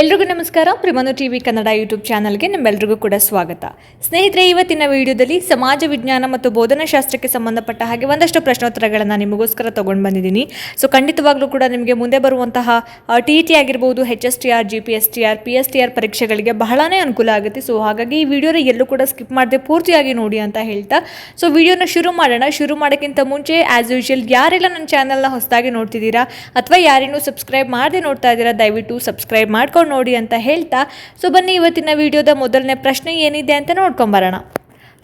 ಎಲ್ರಿಗೂ ನಮಸ್ಕಾರ. ಪ್ರಿಮನು TV Kannada YouTube ಚಾನಲ್ಗೆ ನಿಮ್ಮೆಲ್ರಿಗೂ ಕೂಡ ಸ್ವಾಗತ. ಸ್ನೇಹಿತರೆ, ಇವತ್ತಿನ ವಿಡಿಯೋದಲ್ಲಿ ಸಮಾಜ ವಿಜ್ಞಾನ ಮತ್ತು ಬೋಧನಾಶಾಸ್ತ್ರಕ್ಕೆ ಸಂಬಂಧಪಟ್ಟ ಹಾಗೆ ಒಂದಷ್ಟು ಪ್ರಶ್ನೋತ್ತರಗಳನ್ನು ನಿಮಗೋಸ್ಕರ ತೊಗೊಂಡು ಬಂದಿದ್ದೀನಿ. ಸೊ ಖಂಡಿತವಾಗ್ಲೂ ಕೂಡ ನಿಮಗೆ ಮುಂದೆ ಬರುವಂತಹ ಟಿ ಟಿ ಆಗಿರ್ಬೋದು H S T R G P S T R P S T R ಪರೀಕ್ಷೆಗಳಿಗೆ ಬಹಳನೇ ಅನುಕೂಲ ಆಗುತ್ತೆ. ಸೊ ಹಾಗಾಗಿ ಈ ವಿಡಿಯೋನ ಎಲ್ಲೂ ಕೂಡ ಸ್ಕಿಪ್ ಮಾಡದೆ ಪೂರ್ತಿಯಾಗಿ ನೋಡಿ ಅಂತ ಹೇಳ್ತಾ. ಸೊ ವಿಡಿಯೋನ ಶುರು ಮಾಡೋಣ. ಶುರು ಮಾಡೋಕ್ಕಿಂತ ಮುಂಚೆ ಆ್ಯಸ್ ಯೂಶುವಲ್ ಯಾರೆಲ್ಲ ನನ್ನ ಚಾನಲ್ನ ಹೊಸದಾಗಿ ನೋಡ್ತಿದ್ದೀರಾ ಅಥವಾ ಯಾರೇನೂ ಸಬ್ಸ್ಕ್ರೈಬ್ ಮಾಡದೆ ನೋಡ್ತಾ ಇದ್ದೀರಾ, ದಯವಿಟ್ಟು ಸಬ್ಸ್ಕ್ರೈಬ್ ಮಾಡ್ಕೊಂಡು ನೋಡಿ ಅಂತ ಹೇಳ್ತಾ ಸೊ ಬನ್ನಿ ಇವತ್ತಿನ ವಿಡಿಯೋದ ಮೊದಲನೇ ಪ್ರಶ್ನೆ ಏನಿದೆ ಅಂತ ನೋಡ್ಕೊಂಬರೋಣ.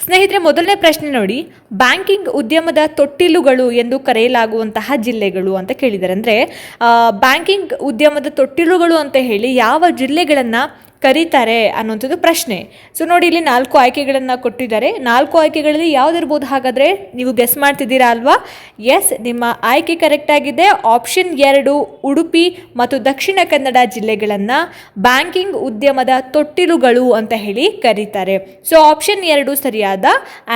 ಸ್ನೇಹಿತರೆ, ಮೊದಲನೇ ಪ್ರಶ್ನೆ ನೋಡಿ, ಬ್ಯಾಂಕಿಂಗ್ ಉದ್ಯಮದ ತೊಟ್ಟಿಲುಗಳು ಎಂದು ಕರೆಯಲಾಗುವಂತಹ ಜಿಲ್ಲೆಗಳು ಅಂತ ಕೇಳಿದ್ದಾರೆ ಅಂದರೆ ಬ್ಯಾಂಕಿಂಗ್ ಉದ್ಯಮದ ತೊಟ್ಟಿಲುಗಳು ಅಂತ ಹೇಳಿ ಯಾವ ಜಿಲ್ಲೆಗಳನ್ನು ಕರೀತಾರೆ ಅನ್ನೋಂಥದ್ದು ಪ್ರಶ್ನೆ. ಸೊ ನೋಡಿ, ಇಲ್ಲಿ ನಾಲ್ಕು ಆಯ್ಕೆಗಳನ್ನು ಕೊಟ್ಟಿದ್ದಾರೆ. ನಾಲ್ಕು ಆಯ್ಕೆಗಳಲ್ಲಿ ಯಾವುದಿರ್ಬೋದು? ಹಾಗಾದರೆ ನೀವು ಗೆಸ್ ಮಾಡ್ತಿದ್ದೀರಾ ಅಲ್ವಾ? ಎಸ್ ನಿಮ್ಮ ಆಯ್ಕೆ ಕರೆಕ್ಟ್ ಆಗಿದೆ. ಆಪ್ಷನ್ ಎರಡು, ಉಡುಪಿ ಮತ್ತು ದಕ್ಷಿಣ ಕನ್ನಡ ಜಿಲ್ಲೆಗಳನ್ನು ಬ್ಯಾಂಕಿಂಗ್ ಉದ್ಯಮದ ತೊಟ್ಟಿಲುಗಳು ಅಂತ ಹೇಳಿ ಕರೀತಾರೆ. ಸೊ ಆಪ್ಷನ್ ಎರಡು ಸರಿಯಾದ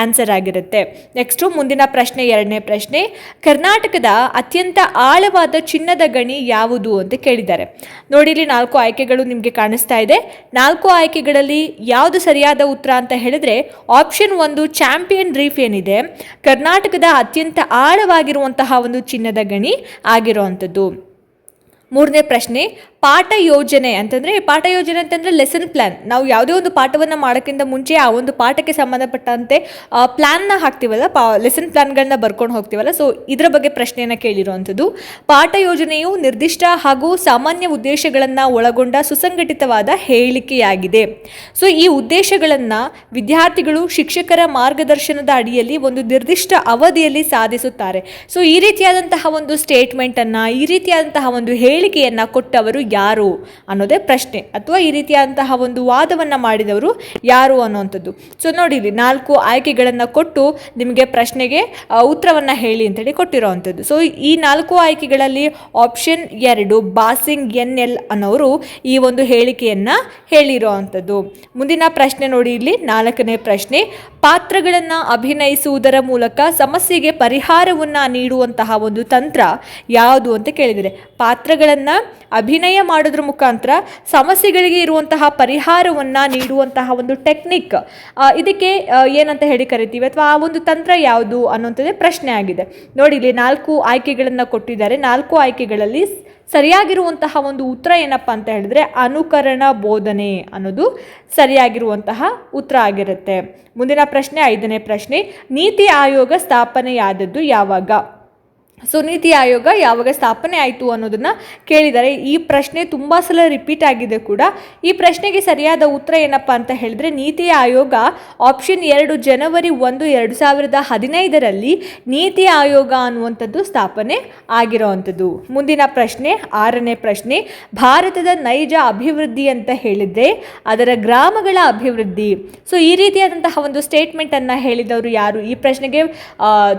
ಆನ್ಸರ್ ಆಗಿರುತ್ತೆ. ನೆಕ್ಸ್ಟು ಮುಂದಿನ ಪ್ರಶ್ನೆ, ಎರಡನೇ ಪ್ರಶ್ನೆ. ಕರ್ನಾಟಕದ ಅತ್ಯಂತ ಆಳವಾದ ಚಿನ್ನದ ಗಣಿ ಯಾವುದು ಅಂತ ಕೇಳಿದ್ದಾರೆ. ನೋಡಿ, ಇಲ್ಲಿ ನಾಲ್ಕು ಆಯ್ಕೆಗಳು ನಿಮಗೆ ಕಾಣಿಸ್ತಾ ಇದೆ. ನಾಲ್ಕು ಆಯ್ಕೆಗಳಲ್ಲಿ ಯಾವುದು ಸರಿಯಾದ ಉತ್ತರ ಅಂತ ಹೇಳಿದ್ರೆ ಆಪ್ಷನ್ ಒಂದು ಚಾಂಪಿಯನ್ ರೀಫ್ ಏನಿದೆ. ಕರ್ನಾಟಕದ ಅತ್ಯಂತ ಆಳವಾಗಿರುವಂತಹ ಒಂದು ಚಿನ್ನದ ಗಣಿ ಆಗಿರುವಂಥದ್ದು. ಮೂರನೇ ಪ್ರಶ್ನೆ ಪಾಠ ಯೋಜನೆ ಅಂತಂದರೆ, ಪಾಠ ಯೋಜನೆ ಅಂತಂದರೆ ಲೆಸನ್ ಪ್ಲ್ಯಾನ್ ನಾವು ಯಾವುದೇ ಒಂದು ಪಾಠವನ್ನು ಮಾಡೋಕ್ಕಿಂತ ಮುಂಚೆ ಆ ಒಂದು ಪಾಠಕ್ಕೆ ಸಂಬಂಧಪಟ್ಟಂತೆ ಪ್ಲ್ಯಾನ್ನ ಹಾಕ್ತೀವಲ್ಲ, ಪಾ ಲೆಸನ್ ಪ್ಲ್ಯಾನ್ಗಳನ್ನ ಬರ್ಕೊಂಡು ಹೋಗ್ತೀವಲ್ಲ. ಸೊ ಇದರ ಬಗ್ಗೆ ಪ್ರಶ್ನೆಯನ್ನು ಕೇಳಿರುವಂಥದ್ದು. ಪಾಠ ಯೋಜನೆಯು ನಿರ್ದಿಷ್ಟ ಹಾಗೂ ಸಾಮಾನ್ಯ ಉದ್ದೇಶಗಳನ್ನು ಒಳಗೊಂಡ ಸುಸಂಘಟಿತವಾದ ಹೇಳಿಕೆಯಾಗಿದೆ. ಸೊ ಈ ಉದ್ದೇಶಗಳನ್ನು ವಿದ್ಯಾರ್ಥಿಗಳು ಶಿಕ್ಷಕರ ಮಾರ್ಗದರ್ಶನದ ಅಡಿಯಲ್ಲಿ ಒಂದು ನಿರ್ದಿಷ್ಟ ಅವಧಿಯಲ್ಲಿ ಸಾಧಿಸುತ್ತಾರೆ. ಸೊ ಈ ರೀತಿಯಾದಂತಹ ಒಂದು ಸ್ಟೇಟ್ಮೆಂಟನ್ನು ಈ ರೀತಿಯಾದಂತಹ ಒಂದು ಹೇಳಿಕೆಯನ್ನು ಕೊಟ್ಟವರು ಯಾರು ಅನ್ನೋದೇ ಪ್ರಶ್ನೆ ಅಥವಾ ಈ ರೀತಿಯಾದಂತಹ ಒಂದು ವಾದವನ್ನು ಮಾಡಿದವರು ಯಾರು ಅನ್ನುವಂಥದ್ದು. ಸೊ ನೋಡಿ ಇಲ್ಲಿ ನಾಲ್ಕು ಆಯ್ಕೆಗಳನ್ನು ಕೊಟ್ಟು ನಿಮಗೆ ಪ್ರಶ್ನೆಗೆ ಉತ್ತರವನ್ನು ಹೇಳಿ ಅಂತೇಳಿ ಕೊಟ್ಟಿರೋವಂಥದ್ದು. ಸೊ ಈ ನಾಲ್ಕು ಆಯ್ಕೆಗಳಲ್ಲಿ ಆಪ್ಷನ್ ಎರಡು ಬಾಸಿಂಗ್ ಎನ್ ಎಲ್ ಅನ್ನೋರು ಈ ಒಂದು ಹೇಳಿಕೆಯನ್ನು ಹೇಳಿರೋವಂಥದ್ದು. ಮುಂದಿನ ಪ್ರಶ್ನೆ ನೋಡಿ ಇಲ್ಲಿ, ನಾಲ್ಕನೇ ಪ್ರಶ್ನೆ. ಪಾತ್ರಗಳನ್ನು ಅಭಿನಯಿಸುವುದರ ಮೂಲಕ ಸಮಸ್ಯೆಗೆ ಪರಿಹಾರವನ್ನು ನೀಡುವಂತಹ ಒಂದು ತಂತ್ರ ಯಾವುದು ಅಂತ ಕೇಳಿದರೆ, ಪಾತ್ರಗಳನ್ನು ಅಭಿನಯ ಮಾಡೋದ್ರ ಮುಖಾಂತರ ಸಮಸ್ಯೆಗಳಿಗೆ ಇರುವಂತಹ ಪರಿಹಾರವನ್ನು ನೀಡುವಂತಹ ಒಂದು ಟೆಕ್ನಿಕ್ ಇದಕ್ಕೆ ಏನಂತ ಹೇಳಿ ಕರಿತೀವಿ ಅಥವಾ ಆ ಒಂದು ತಂತ್ರ ಯಾವುದು ಅನ್ನುವಂಥದ್ದೇ ಪ್ರಶ್ನೆ ಆಗಿದೆ. ನೋಡಿ, ಇಲ್ಲಿ ನಾಲ್ಕು ಆಯ್ಕೆಗಳನ್ನು ಕೊಟ್ಟಿದ್ದಾರೆ. ನಾಲ್ಕು ಆಯ್ಕೆಗಳಲ್ಲಿ ಸರಿಯಾಗಿರುವಂತಹ ಒಂದು ಉತ್ತರ ಏನಪ್ಪ ಅಂತ ಹೇಳಿದ್ರೆ ಅನುಕರಣ ಬೋಧನೆ ಅನ್ನೋದು ಸರಿಯಾಗಿರುವಂತಹ ಉತ್ತರ ಆಗಿರುತ್ತೆ. ಮುಂದಿನ ಪ್ರಶ್ನೆ, ಐದನೇ ಪ್ರಶ್ನೆ, ನೀತಿ ಆಯೋಗ ಸ್ಥಾಪನೆಯಾದದ್ದು ಯಾವಾಗ? ಸೊ ನೀತಿ ಆಯೋಗ ಯಾವಾಗ ಸ್ಥಾಪನೆ ಆಯಿತು ಅನ್ನೋದನ್ನು ಕೇಳಿದ್ದಾರೆ ಈ ಪ್ರಶ್ನೆ ತುಂಬ ಸಲ ರಿಪೀಟ್ ಆಗಿದೆ ಕೂಡ. ಈ ಪ್ರಶ್ನೆಗೆ ಸರಿಯಾದ ಉತ್ತರ ಏನಪ್ಪ ಅಂತ ಹೇಳಿದ್ರೆ, ನೀತಿ ಆಯೋಗ ಆಪ್ಷನ್ ಎರಡು ಜನವರಿ ಒಂದು ಎರಡು ಸಾವಿರದ ಹದಿನೈದರಲ್ಲಿ ನೀತಿ ಆಯೋಗ ಅನ್ನುವಂಥದ್ದು ಸ್ಥಾಪನೆ ಆಗಿರೋವಂಥದ್ದು. ಮುಂದಿನ ಪ್ರಶ್ನೆ, ಆರನೇ ಪ್ರಶ್ನೆ, ಭಾರತದ ನೈಜ ಅಭಿವೃದ್ಧಿ ಅಂತ ಹೇಳಿದ್ರೆ ಅದರ ಗ್ರಾಮಗಳ ಅಭಿವೃದ್ಧಿ. ಸೊ ಈ ರೀತಿಯಾದಂತಹ ಒಂದು ಸ್ಟೇಟ್ಮೆಂಟನ್ನು ಹೇಳಿದವರು ಯಾರು? ಈ ಪ್ರಶ್ನೆಗೆ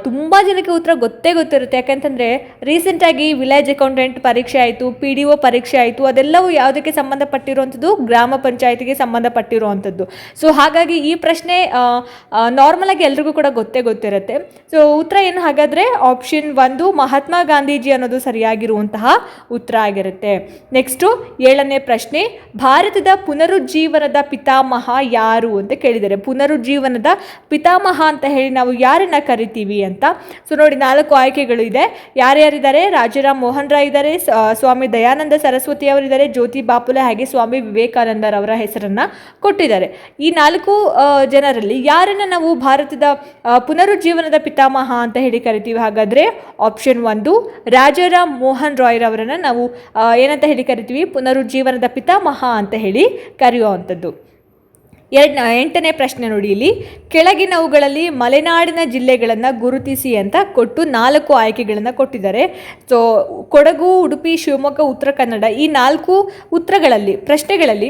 ತುಂಬ ಜನಕ್ಕೆ ಉತ್ತರ ಗೊತ್ತೇ ಗೊತ್ತಿರುತ್ತೆ. ಯಾಕಂತಂದರೆ ರೀಸೆಂಟಾಗಿ ವಿಲೇಜ್ ಅಕೌಂಟೆಂಟ್ ಪರೀಕ್ಷೆ ಆಯಿತು ಪಿ ಡಿ ಒ ಪರೀಕ್ಷೆ ಆಯಿತು, ಅದೆಲ್ಲವೂ ಯಾವುದಕ್ಕೆ ಸಂಬಂಧಪಟ್ಟಿರುವಂಥದ್ದು? ಗ್ರಾಮ ಪಂಚಾಯತಿಗೆ ಸಂಬಂಧಪಟ್ಟಿರುವಂಥದ್ದು. ಸೊ ಹಾಗಾಗಿ ಈ ಪ್ರಶ್ನೆ ನಾರ್ಮಲ್ ಆಗಿ ಎಲ್ರಿಗೂ ಕೂಡ ಗೊತ್ತೇ ಗೊತ್ತಿರುತ್ತೆ. ಸೊ ಉತ್ತರ ಏನು ಹಾಗಾದರೆ ಆಪ್ಷನ್ ಒಂದು, ಮಹಾತ್ಮ ಗಾಂಧೀಜಿ ಅನ್ನೋದು ಸರಿಯಾಗಿರುವಂತಹ ಉತ್ತರ ಆಗಿರುತ್ತೆ. ನೆಕ್ಸ್ಟು ಏಳನೇ ಪ್ರಶ್ನೆ, ಭಾರತದ ಪುನರುಜ್ಜೀವನದ ಪಿತಾಮಹ ಯಾರು ಅಂತ ಕೇಳಿದ್ದಾರೆ ಪುನರುಜ್ಜೀವನದ ಪಿತಾಮಹ ಅಂತ ಹೇಳಿ ನಾವು ಯಾರನ್ನ ಕರಿತೀವಿ ಅಂತ? ಸೊ ನೋಡಿ ನಾಲ್ಕು ಆಯ್ಕೆಗಳು ಯಾರ್ಯಾರಿದ್ದಾರೆ? ರಾಜಾರಾಮ್ ಮೋಹನ್ ರಾಯ್ ಇದ್ದಾರೆ ಸ್ವಾಮಿ ದಯಾನಂದ ಸರಸ್ವತಿ ಅವರಿದ್ದಾರೆ, ಜ್ಯೋತಿ ಬಾಪುಲೆ ಹಾಗೆ ಸ್ವಾಮಿ ವಿವೇಕಾನಂದರವರ ಹೆಸರನ್ನ ಕೊಟ್ಟಿದ್ದಾರೆ. ಈ ನಾಲ್ಕು ಜನರಲ್ಲಿ ಯಾರನ್ನ ನಾವು ಭಾರತದ ಪುನರುಜ್ಜೀವನದ ಪಿತಾಮಹ ಅಂತ ಹೇಳಿ ಕರಿತೀವಿ? ಹಾಗಾದ್ರೆ ಆಪ್ಷನ್ ಒಂದು ರಾಜಾರಾಮ್ ಮೋಹನ್ ರಾಯ್ ರವರನ್ನ ನಾವು ಏನಂತ ಹೇಳಿ ಕರಿತೀವಿ? ಪುನರುಜ್ಜೀವನದ ಪಿತಾಮಹ ಅಂತ ಹೇಳಿ ಕರೆಯುವಂಥದ್ದು. ಎರಡು, ಎಂಟನೇ ಪ್ರಶ್ನೆ ನೋಡಿ ಇಲ್ಲಿ. ಕೆಳಗಿನವುಗಳಲ್ಲಿ ಮಲೆನಾಡಿನ ಜಿಲ್ಲೆಗಳನ್ನು ಗುರುತಿಸಿ ಅಂತ ಕೊಟ್ಟು ನಾಲ್ಕು ಆಯ್ಕೆಗಳನ್ನು ಕೊಟ್ಟಿದ್ದಾರೆ. ಸೊ ಕೊಡಗು, ಉಡುಪಿ, ಶಿವಮೊಗ್ಗ, ಉತ್ತರ ಕನ್ನಡ ಈ ನಾಲ್ಕು ಉತ್ತರಗಳಲ್ಲಿ, ಪ್ರಶ್ನೆಗಳಲ್ಲಿ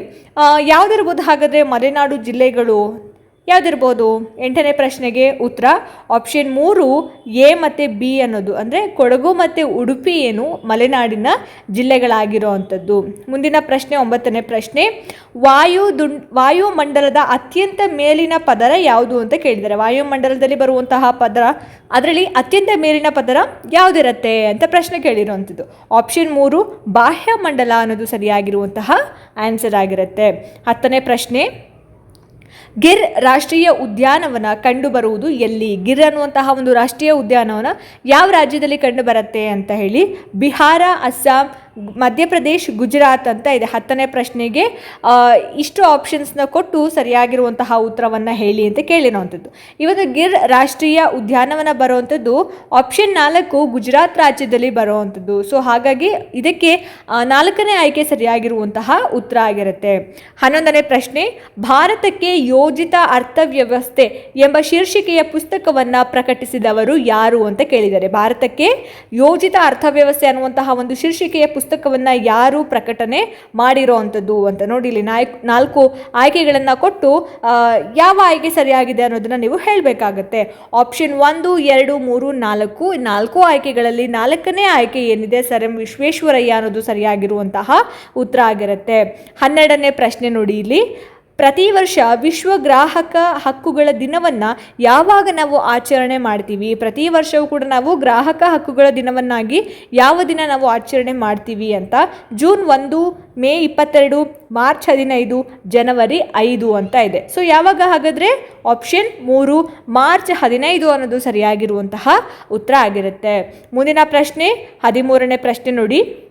ಯಾವುದಿರ್ಬೋದು ಹಾಗಾದರೆ ಮಲೆನಾಡು ಜಿಲ್ಲೆಗಳು ಯಾವುದಿರ್ಬೋದು? ಎಂಟನೇ ಪ್ರಶ್ನೆಗೆ ಉತ್ತರ ಆಪ್ಷನ್ ಮೂರು, ಎ ಮತ್ತು ಬಿ ಅನ್ನೋದು. ಅಂದರೆ ಕೊಡಗು ಮತ್ತು ಉಡುಪಿ ಏನು ಮಲೆನಾಡಿನ ಜಿಲ್ಲೆಗಳಾಗಿರುವಂಥದ್ದು. ಮುಂದಿನ ಪ್ರಶ್ನೆ, ಒಂಬತ್ತನೇ ಪ್ರಶ್ನೆ. ವಾಯು ದುಂಡ್ ವಾಯುಮಂಡಲದ ಅತ್ಯಂತ ಮೇಲಿನ ಪದರ ಯಾವುದು ಅಂತ ಕೇಳಿದ್ದಾರೆ. ವಾಯುಮಂಡಲದಲ್ಲಿ ಬರುವಂತಹ ಪದರ, ಅದರಲ್ಲಿ ಅತ್ಯಂತ ಮೇಲಿನ ಪದರ ಯಾವುದಿರುತ್ತೆ ಅಂತ ಪ್ರಶ್ನೆ ಕೇಳಿರುವಂಥದ್ದು. ಆಪ್ಷನ್ ಮೂರು ಬಾಹ್ಯ ಮಂಡಲ ಅನ್ನೋದು ಸರಿಯಾಗಿರುವಂತಹ ಆನ್ಸರ್ ಆಗಿರುತ್ತೆ. ಹತ್ತನೇ ಪ್ರಶ್ನೆ. ಗಿರ್ ರಾಷ್ಟ್ರೀಯ ಉದ್ಯಾನವನ ಕಂಡುಬರುವುದು ಎಲ್ಲಿ? ಗಿರ್ ಅನ್ನುವಂತಹ ಒಂದು ರಾಷ್ಟ್ರೀಯ ಉದ್ಯಾನವನ ಯಾವ ರಾಜ್ಯದಲ್ಲಿ ಕಂಡುಬರುತ್ತೆ ಅಂತ ಹೇಳಿ, ಬಿಹಾರ, ಅಸ್ಸಾಂ ಮಧ್ಯಪ್ರದೇಶ್, ಗುಜರಾತ್ ಅಂತ ಇದೆ. ಹತ್ತನೇ ಪ್ರಶ್ನೆಗೆ ಇಷ್ಟು ಆಪ್ಷನ್ಸ್ನ ಕೊಟ್ಟು ಸರಿಯಾಗಿರುವಂತಹ ಉತ್ತರವನ್ನು ಹೇಳಿ ಅಂತ ಕೇಳಿರುವಂಥದ್ದು. ಇವತ್ತು ಗಿರ್ ರಾಷ್ಟ್ರೀಯ ಉದ್ಯಾನವನ ಬರುವಂಥದ್ದು ಆಪ್ಷನ್ ನಾಲ್ಕು ಗುಜರಾತ್ ರಾಜ್ಯದಲ್ಲಿ ಬರುವಂಥದ್ದು. ಸೊ ಹಾಗಾಗಿ ಇದಕ್ಕೆ ನಾಲ್ಕನೇ ಆಯ್ಕೆ ಸರಿಯಾಗಿರುವಂತಹ ಉತ್ತರ ಆಗಿರುತ್ತೆ. ಹನ್ನೊಂದನೇ ಪ್ರಶ್ನೆ, ಭಾರತಕ್ಕೆ ಯೋಜಿತ ಅರ್ಥವ್ಯವಸ್ಥೆ ಎಂಬ ಶೀರ್ಷಿಕೆಯ ಪುಸ್ತಕವನ್ನು ಪ್ರಕಟಿಸಿದವರು ಯಾರು ಅಂತ ಕೇಳಿದ್ದಾರೆ ಭಾರತಕ್ಕೆ ಯೋಜಿತ ಅರ್ಥವ್ಯವಸ್ಥೆ ಅನ್ನುವಂತಹ ಒಂದು ಶೀರ್ಷಿಕೆಯ ಪುಸ್ತಕವನ್ನು ಯಾರು ಪ್ರಕಟಣೆ ಮಾಡಿರೋ ಅಂಥದ್ದು ಅಂತ ನೋಡಿ ಇಲ್ಲಿ ನಾಲ್ಕು ನಾಲ್ಕು ಆಯ್ಕೆಗಳನ್ನು ಕೊಟ್ಟು ಯಾವ ಆಯ್ಕೆ ಸರಿಯಾಗಿದೆ ಅನ್ನೋದನ್ನು ನೀವು ಹೇಳಬೇಕಾಗತ್ತೆ. ಆಪ್ಷನ್ ಒಂದು, ಎರಡು, ಮೂರು, ನಾಲ್ಕು ನಾಲ್ಕು ಆಯ್ಕೆಗಳಲ್ಲಿ ನಾಲ್ಕನೇ ಆಯ್ಕೆ ಏನಿದೆ? ಸರ್ ಎಂ ವಿಶ್ವೇಶ್ವರಯ್ಯ ಅನ್ನೋದು ಸರಿಯಾಗಿರುವಂತಹ ಉತ್ತರ ಆಗಿರುತ್ತೆ. ಹನ್ನೆರಡನೇ ಪ್ರಶ್ನೆ ನೋಡಿ ಇಲ್ಲಿ. ಪ್ರತಿ ವರ್ಷ ವಿಶ್ವ ಗ್ರಾಹಕ ಹಕ್ಕುಗಳ ದಿನವನ್ನು ಯಾವಾಗ ನಾವು ಆಚರಣೆ ಮಾಡ್ತೀವಿ? ಪ್ರತಿ ವರ್ಷವೂ ಕೂಡ ನಾವು ಗ್ರಾಹಕ ಹಕ್ಕುಗಳ ದಿನವನ್ನಾಗಿ ಯಾವ ದಿನ ನಾವು ಆಚರಣೆ ಮಾಡ್ತೀವಿ ಅಂತ ಜೂನ್ ಒಂದು, ಮೇ ಇಪ್ಪತ್ತೆರಡು, ಮಾರ್ಚ್ ಹದಿನೈದು, ಜನವರಿ ಐದು ಅಂತ ಇದೆ. ಸೊ ಯಾವಾಗ ಹಾಗಾದರೆ? ಆಪ್ಷನ್ ಮೂರು, ಮಾರ್ಚ್ ಹದಿನೈದು ಅನ್ನೋದು ಸರಿಯಾಗಿರುವಂತಹ ಉತ್ತರ ಆಗಿರುತ್ತೆ. ಮುಂದಿನ ಪ್ರಶ್ನೆ, ಹದಿಮೂರನೇ ಪ್ರಶ್ನೆ ನೋಡಿ.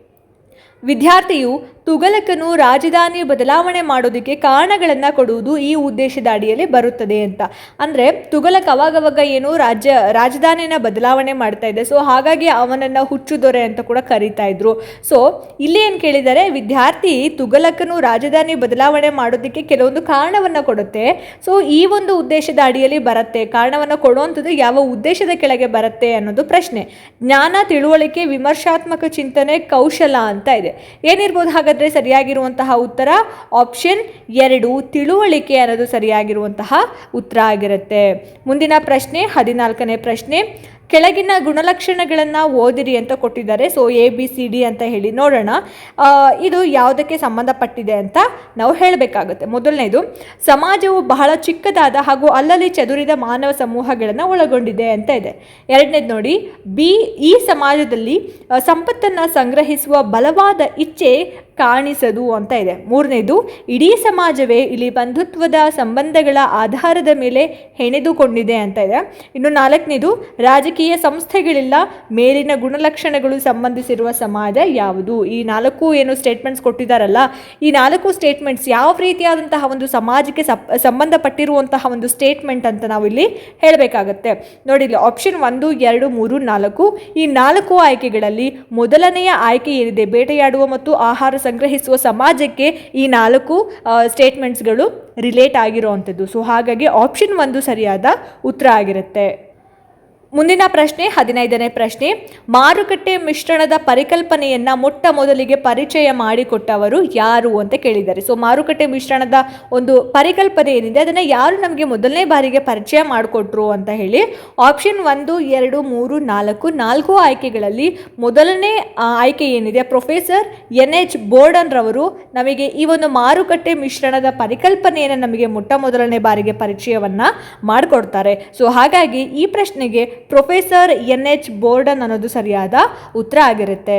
ವಿದ್ಯಾರ್ಥಿಯು ತುಗಲಕನು ರಾಜಧಾನಿ ಬದಲಾವಣೆ ಮಾಡೋದಕ್ಕೆ ಕಾರಣಗಳನ್ನು ಕೊಡುವುದು ಈ ಉದ್ದೇಶದ ಅಡಿಯಲ್ಲಿ ಬರುತ್ತದೆ ಅಂತ. ಅಂದರೆ ತುಗಲಕ್ ಅವಾಗವಾಗ ಏನು ರಾಜ್ಯ, ರಾಜಧಾನಿನ ಬದಲಾವಣೆ ಮಾಡ್ತಾ ಇದೆ. ಸೊ ಹಾಗಾಗಿ ಅವನನ್ನು ಹುಚ್ಚು ದೊರೆ ಅಂತ ಕೂಡ ಕರೀತಾ ಇದ್ರು. ಸೊ ಇಲ್ಲಿ ಏನು ಕೇಳಿದರೆ ವಿದ್ಯಾರ್ಥಿ ತುಗಲಕನು ರಾಜಧಾನಿ ಬದಲಾವಣೆ ಮಾಡೋದಕ್ಕೆ ಕೆಲವೊಂದು ಕಾರಣವನ್ನು ಕೊಡುತ್ತೆ. ಸೊ ಈ ಒಂದು ಉದ್ದೇಶದ ಅಡಿಯಲ್ಲಿ ಬರುತ್ತೆ. ಕಾರಣವನ್ನು ಕೊಡುವಂಥದ್ದು ಯಾವ ಉದ್ದೇಶದ ಕೆಳಗೆ ಬರುತ್ತೆ ಅನ್ನೋದು ಪ್ರಶ್ನೆ. ಜ್ಞಾನ ತಿಳುವಳಿಕೆ ವಿಮರ್ಶಾತ್ಮಕ ಚಿಂತನೆ ಕೌಶಲ ಅಂತ ಇದೆ. ಏನಿರ್ಬೋದು ಹಾಗಾದರೆ ಸರಿಯಾಗಿರುವಂತಹ ಉತ್ತರ ಆಪ್ಷನ್ ಎರಡು, ತಿಳುವಳಿಕೆ ಅನ್ನೋದು ಸರಿಯಾಗಿರುವಂತಹ ಉತ್ತರ ಆಗಿರುತ್ತೆ. ಮುಂದಿನ ಪ್ರಶ್ನೆ, ಹದಿನಾಲ್ಕನೇ ಪ್ರಶ್ನೆ. ಕೆಳಗಿನ ಗುಣಲಕ್ಷಣಗಳನ್ನು ಓದಿರಿ ಅಂತ ಕೊಟ್ಟಿದ್ದಾರೆ. So A B C D ಅಂತ ಹೇಳಿ ನೋಡೋಣ. ಇದು ಯಾವುದಕ್ಕೆ ಸಂಬಂಧಪಟ್ಟಿದೆ ಅಂತ ನಾವು ಹೇಳಬೇಕಾಗುತ್ತೆ. ಮೊದಲನೇದು, ಸಮಾಜವು ಬಹಳ ಚಿಕ್ಕದಾದ ಹಾಗೂ ಅಲ್ಲಲ್ಲಿ ಚದುರಿದ ಮಾನವ ಸಮೂಹಗಳನ್ನು ಒಳಗೊಂಡಿದೆ ಅಂತ ಇದೆ. ಎರಡನೇದು ನೋಡಿ ಬಿ ಈ ಸಮಾಜದಲ್ಲಿ ಸಂಪತ್ತನ್ನು ಸಂಗ್ರಹಿಸುವ ಬಲವಾದ ಇಚ್ಛೆ ಕಾಣಿಸದು ಅಂತ ಇದೆ. ಮೂರನೇದು, ಇಡೀ ಸಮಾಜವೇ ಇಲ್ಲಿ ಬಂಧುತ್ವದ ಸಂಬಂಧಗಳ ಆಧಾರದ ಮೇಲೆ ಹೆಣೆದುಕೊಂಡಿದೆ ಅಂತ ಇದೆ. ಇನ್ನು ನಾಲ್ಕನೇದು, ರಾಜಕೀಯ ಸಂಸ್ಥೆಗಳಿಲ್ಲ, ಮೇಲಿನ ಗುಣಲಕ್ಷಣಗಳು ಸಂಬಂಧಿಸಿರುವ ಸಮಾಜ ಯಾವುದು? ಈ ನಾಲ್ಕು ಏನು ಸ್ಟೇಟ್ಮೆಂಟ್ಸ್ ಕೊಟ್ಟಿದ್ದಾರಲ್ಲ, ಈ ನಾಲ್ಕು ಸ್ಟೇಟ್ಮೆಂಟ್ಸ್ ಯಾವ ರೀತಿಯಾದಂತಹ ಒಂದು ಸಮಾಜಕ್ಕೆ ಸಂಬಂಧಪಟ್ಟಿರುವಂತಹ ಒಂದು ಸ್ಟೇಟ್ಮೆಂಟ್ ಅಂತ ನಾವು ಇಲ್ಲಿ ಹೇಳಬೇಕಾಗತ್ತೆ. ನೋಡಿ ಇಲ್ಲಿ ಆಪ್ಷನ್ ಒಂದು, ಎರಡು, ಮೂರು, ನಾಲ್ಕು. ಈ ನಾಲ್ಕು ಆಯ್ಕೆಗಳಲ್ಲಿ ಮೊದಲನೆಯ ಆಯ್ಕೆ ಏನಿದೆ? ಬೇಟೆಯಾಡುವ ಮತ್ತು ಆಹಾರ ಸಂಗ್ರಹಿಸುವ ಸಮಾಜಕ್ಕೆ ಈ ನಾಲ್ಕು ಸ್ಟೇಟ್ಮೆಂಟ್ಸ್ಗಳು ರಿಲೇಟ್ ಆಗಿರುವಂಥದ್ದು. ಸೊ ಹಾಗಾಗಿ ಆಪ್ಷನ್ ಒಂದು ಸರಿಯಾದ ಉತ್ತರ ಆಗಿರುತ್ತೆ. ಮುಂದಿನ ಪ್ರಶ್ನೆ, ಹದಿನೈದನೇ ಪ್ರಶ್ನೆ. ಮಾರುಕಟ್ಟೆ ಮಿಶ್ರಣದ ಪರಿಕಲ್ಪನೆಯನ್ನ ಮೊಟ್ಟ ಮೊದಲಿಗೆ ಪರಿಚಯ ಮಾಡಿಕೊಟ್ಟವರು ಯಾರು ಅಂತ ಕೇಳಿದ್ದಾರೆ. ಸೊ ಮಾರುಕಟ್ಟೆ ಮಿಶ್ರಣದ ಒಂದು ಪರಿಕಲ್ಪನೆ ಏನಿದೆ, ಅದನ್ನು ಯಾರು ನಮಗೆ ಮೊದಲನೇ ಬಾರಿಗೆ ಪರಿಚಯ ಮಾಡಿಕೊಟ್ರು ಅಂತ ಹೇಳಿ ಆಪ್ಷನ್ ಒಂದು, ಎರಡು, ಮೂರು, ನಾಲ್ಕು ನಾಲ್ಕು ಆಯ್ಕೆಗಳಲ್ಲಿ ಮೊದಲನೇ ಆಯ್ಕೆ ಏನಿದೆ ಪ್ರೊಫೆಸರ್ ಎನ್ ಎಚ್ ಬೋರ್ಡನ್ ರವರು ನಮಗೆ ಈ ಒಂದು ಮಾರುಕಟ್ಟೆ ಮಿಶ್ರಣದ ಪರಿಕಲ್ಪನೆಯನ್ನು ನಮಗೆ ಮೊಟ್ಟ ಮೊದಲನೇ ಬಾರಿಗೆ ಪರಿಚಯವನ್ನ ಮಾಡಿಕೊಡ್ತಾರೆ. ಸೊ ಹಾಗಾಗಿ ಈ ಪ್ರಶ್ನೆಗೆ ಪ್ರೊಫೆಸರ್ ಎನ್ ಎಚ್ ಬೋರ್ಡನ್ ಅನ್ನೋದು ಸರಿಯಾದ ಉತ್ತರ ಆಗಿರುತ್ತೆ.